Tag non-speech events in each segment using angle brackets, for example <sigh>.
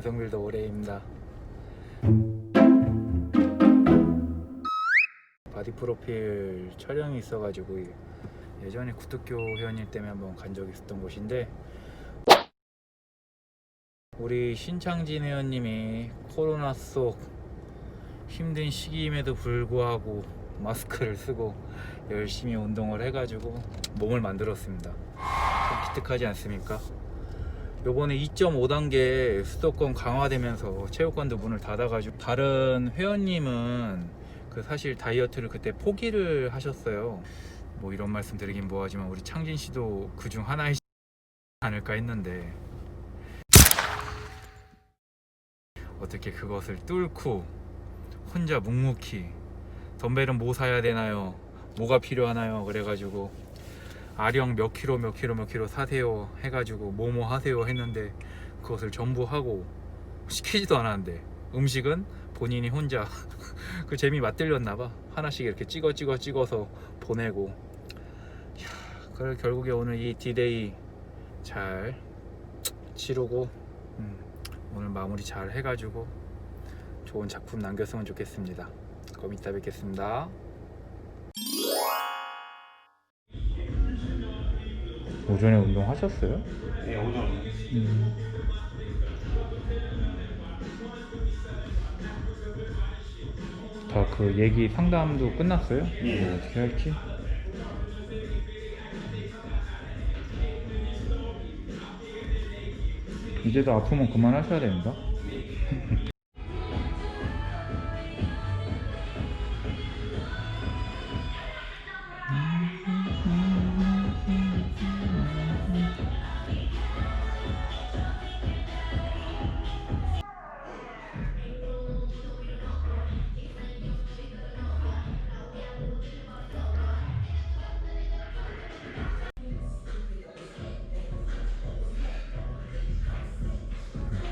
성빌더 올해입니다. 바디 프로필 촬영이 있어가지고 예전에 구특교 회원님 때문에 한번 간 적이 있었던 곳인데 우리 신창진 회원님이 코로나 속 힘든 시기임에도 불구하고 마스크를 쓰고 열심히 운동을 해가지고 몸을 만들었습니다. 좀 기특하지 않습니까? 요번에 2.5단계 수도권 강화되면서 체육관도 문을 닫아가지고 다른 회원님은 그 사실 다이어트를 그때 포기를 하셨어요. 뭐 이런 말씀 드리긴 뭐하지만 우리 창진 씨도 그 중 하나이지 않을까 했는데 어떻게 그것을 뚫고 혼자 묵묵히 덤벨은 뭐 사야 되나요? 뭐가 필요하나요? 그래가지고 아령 몇 킬로 몇 킬로 몇 킬로 사세요 해가지고 뭐뭐 하세요 했는데 그것을 전부 하고 시키지도 않았는데 음식은 본인이 혼자 <laughs> 그 재미 맛들렸나 봐. 하나씩 이렇게 찍어 찍어 찍어서 보내고. 그래 결국에 오늘 이 디데이 잘 치르고 음, 오늘 마무리 잘 해가지고 좋은 작품 남겼으면 좋겠습니다. 그럼 이따 뵙겠습니다 오전에 운동하셨어요? 네, 오전. 음. 다 그 얘기 상담도 끝났어요? 예. 뭐 어떻게 할지? 이제도 아프면 그만하셔야 됩니다.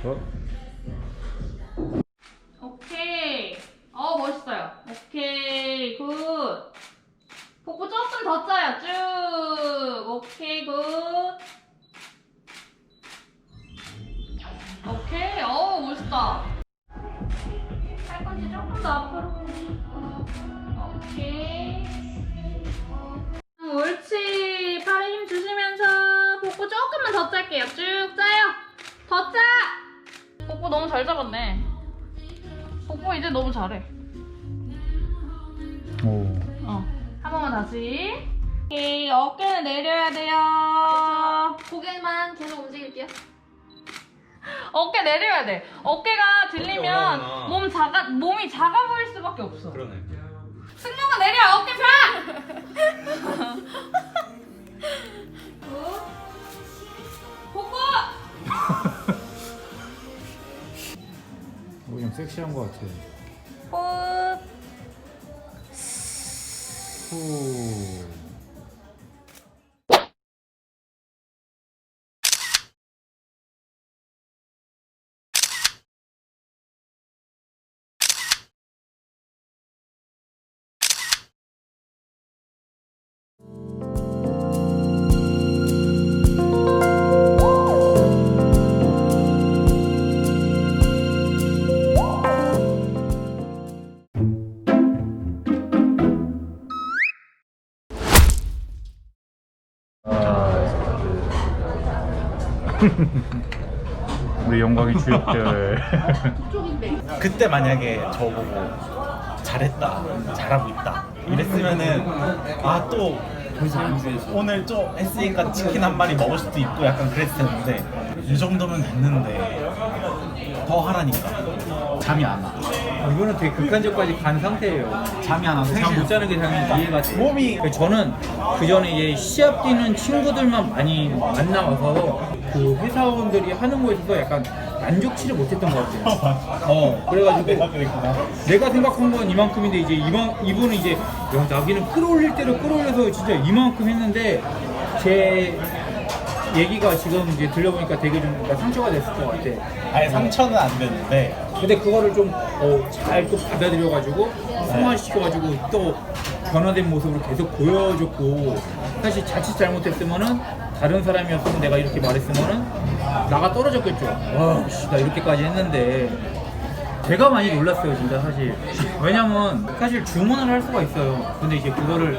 어? 오케이. 어, 멋있어요. 오케이, 굿. 복부 조금 더 짜요, 쭉. 오케이, 굿. 너무 잘해. 오. 어. 한 번만 다시. 오케이. 어깨는 내려야 돼요. 고개만 계속 움직일게요. 어깨 내려야 돼. 어깨가 들리면 올라오구나. 몸 작아 몸이 작아 보일 수밖에 없어. 그러네. 승모가 내려. 어깨 펴. 굿. 복부. 오, 좀 섹시한 것 같아. 굿. 후. <laughs> 우리 영광의 주역들. <laughs> 그때 만약에 저보고 잘했다, 잘하고 있다 이랬으면은 아 또 오늘 좀 했으니까 치킨 한 마리 먹을 수도 있고 약간 그랬을 텐데 이 정도면 됐는데 더 하라니까 잠이 안 와. 이거는 되게 극단적까지 간 상태예요. 잠이 안 와서 잠 못 자는 게 당연히 이해가 돼. 몸이 그 저는 그 전에 이제 시합 뛰는 친구들만 많이 만나와서 그 회사원들이 하는 거에 있어서 약간 만족치를 못했던 것 같아요. <laughs> 어, 그래가지고 내가 생각한 건 이만큼인데 이제 이만 이분은 이제 야 나기는 끌어올릴 대로 끌어올려서 진짜 이만큼 했는데 제 얘기가 지금 이제 들려보니까 되게 좀 뭔가 상처가 됐을 것 같아. 아예 상처는 안 됐는데 근데 그거를 좀잘또 받아들여가지고 승화시켜가지고 또 변화된 모습으로 계속 보여줬고 사실 자칫 잘못했으면은 다른 사람이었으면 내가 이렇게 말했으면은 나가 떨어졌겠죠. 와, 씨, 나 이렇게까지 했는데 제가 많이 놀랐어요, 진짜 사실. 왜냐면 사실 주문을 할 수가 있어요. 근데 이제 그거를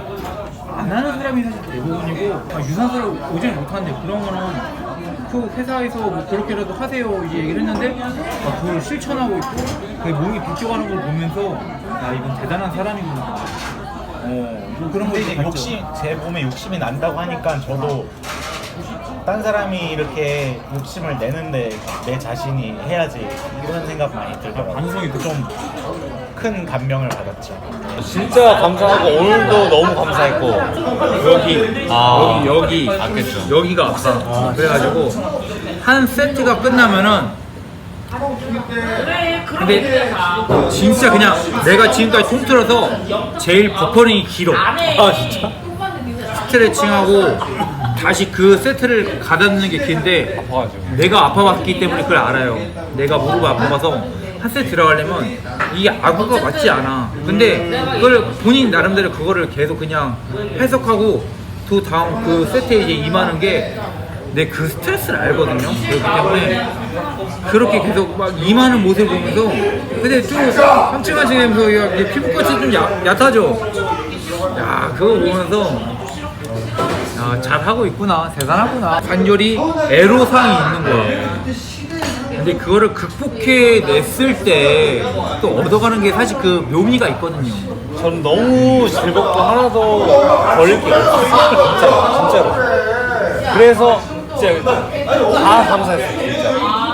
안 하는 사람이 사실 대부분이고 아, 유산소를 오질 못하는데 그러면은 그 회사에서 뭐 그렇게라도 하세요 이제 얘기를 했는데 아, 그걸 실천하고 있고 그 몸이 바뀌어가는 걸 보면서 야 이건 대단한 사람이구나. 어, 뭐 그런 근데 거 이제 욕심 제 몸에 욕심이 난다고 하니까 저도 딴 사람이 이렇게 욕심을 내는데 내 자신이 해야지 이런 생각 많이 들더라고요. 반성이 좀큰 감명을 받았죠. 진짜 감사하고 오늘도 너무 감사했고 여기 아. 여기 여기 아겠죠. 여기가 아파 그래가지고 한 세트가 끝나면은 근데 진짜 그냥 내가 지금까지 통틀어서 제일 버퍼링이 길어 아 진짜 스트레칭하고 다시 그 세트를 가다듬는 게 긴데 내가 아파봤기 때문에 그걸 알아요. 내가 무릎 아파봐서 한 세트 들어가려면 이게 아구가 맞지 않아. 근데 그걸 본인 나름대로 그거를 계속 그냥 해석하고 그 다음 그 세트에 이제 임하는 게 내 그 스트레스를 알거든요. 그렇기 때문에 그렇게 계속 막 임하는 모습을 보면서 근데 좀 야, 이게 피부꽃이 좀 얕, 얕아져. 야 그거 보면서 야, 잘하고 있구나. 대단하구나. 관절이 애로사항이 있는 거야. 근데 그거를 극복해 냈을 때 또 얻어가는 게 사실 그 묘미가 있거든요. 전 너무 즐겁고 하나도 걸릴 게 없었어요 진짜 진짜로 그래서 진짜 다 감사했어요 진짜